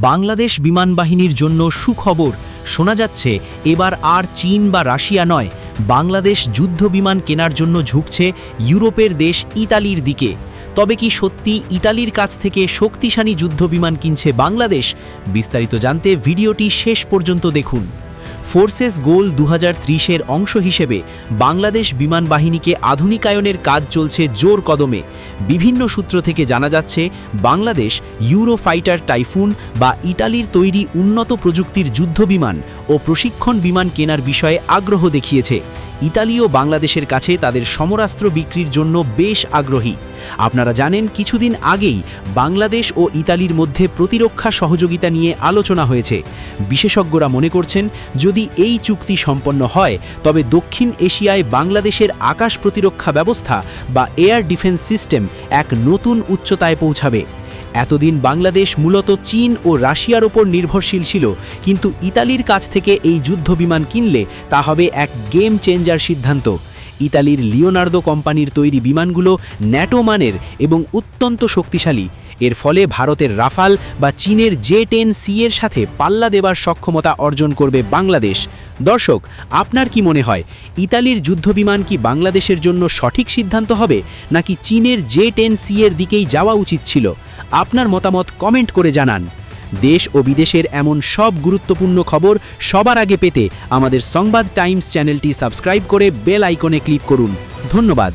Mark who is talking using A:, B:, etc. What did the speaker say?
A: বাংলাদেশ বিমান বাহিনীর জন্য সুখবর। শোনা যাচ্ছে, এবার আর চীন বা রাশিয়া নয়, বাংলাদেশ যুদ্ধ বিমান কেনার জন্য ঝুঁকছে ইউরোপের দেশ ইতালির দিকে। তবে কি সত্যি ইতালির কাছ থেকে শক্তিশালী যুদ্ধ বিমান কিনছে বাংলাদেশ? বিস্তারিত জানতে ভিডিওটি শেষ পর্যন্ত দেখুন। ফোর্সেস গোল দু এর অংশ হিসেবে বাংলাদেশ বিমান বাহিনীকে আধুনিকায়নের কাজ চলছে জোর কদমে। বিভিন্ন সূত্র থেকে জানা যাচ্ছে, বাংলাদেশ ইউরোফাইটার টাইফুন বা ইটালির তৈরি উন্নত প্রযুক্তির যুদ্ধ বিমান ও প্রশিক্ষণ বিমান কেনার বিষয়ে আগ্রহ দেখিয়েছে। ইতালিও বাংলাদেশের কাছে তাদের সমরাস্ত্র বিক্রির জন্য বেশ আগ্রহী। আপনারা জানেন, কিছুদিন আগেই বাংলাদেশ ও ইতালির মধ্যে প্রতিরক্ষা সহযোগিতা নিয়ে আলোচনা হয়েছে। বিশেষজ্ঞরা মনে করছেন, যদি এই চুক্তি সম্পন্ন হয়, তবে দক্ষিণ এশিয়ায় বাংলাদেশের আকাশ প্রতিরক্ষা ব্যবস্থা বা এয়ার ডিফেন্স সিস্টেম এক নতুন উচ্চতায় পৌঁছাবে। এতদিন বাংলাদেশ মূলত চীন ও রাশিয়ার ওপর নির্ভরশীল ছিল, কিন্তু ইতালির কাছ থেকে এই যুদ্ধ বিমান কিনলে তা হবে এক গেম চেঞ্জার সিদ্ধান্ত। ইতালির লিওনার্দো কোম্পানির তৈরি বিমানগুলো ন্যাটো মানের এবং অত্যন্ত শক্তিশালী। এর ফলে ভারতের রাফাল বা চীনের জে টেন সি এর সাথে পাল্লা দেবার সক্ষমতা অর্জন করবে বাংলাদেশ। দর্শক, আপনার কি মনে হয়, ইতালির যুদ্ধবিমান কি বাংলাদেশের জন্য সঠিক সিদ্ধান্ত হবে, নাকি চীনের জে টেন সি এর দিকেই যাওয়া উচিত ছিল? আপনার মতামত কমেন্ট করে জানান। দেশ ও বিদেশের এমন সব গুরুত্বপূর্ণ খবর সবার আগে পেতে আমাদের সংবাদ টাইমস চ্যানেলটি সাবস্ক্রাইব করে বেল আইকনে ক্লিক করুন। ধন্যবাদ।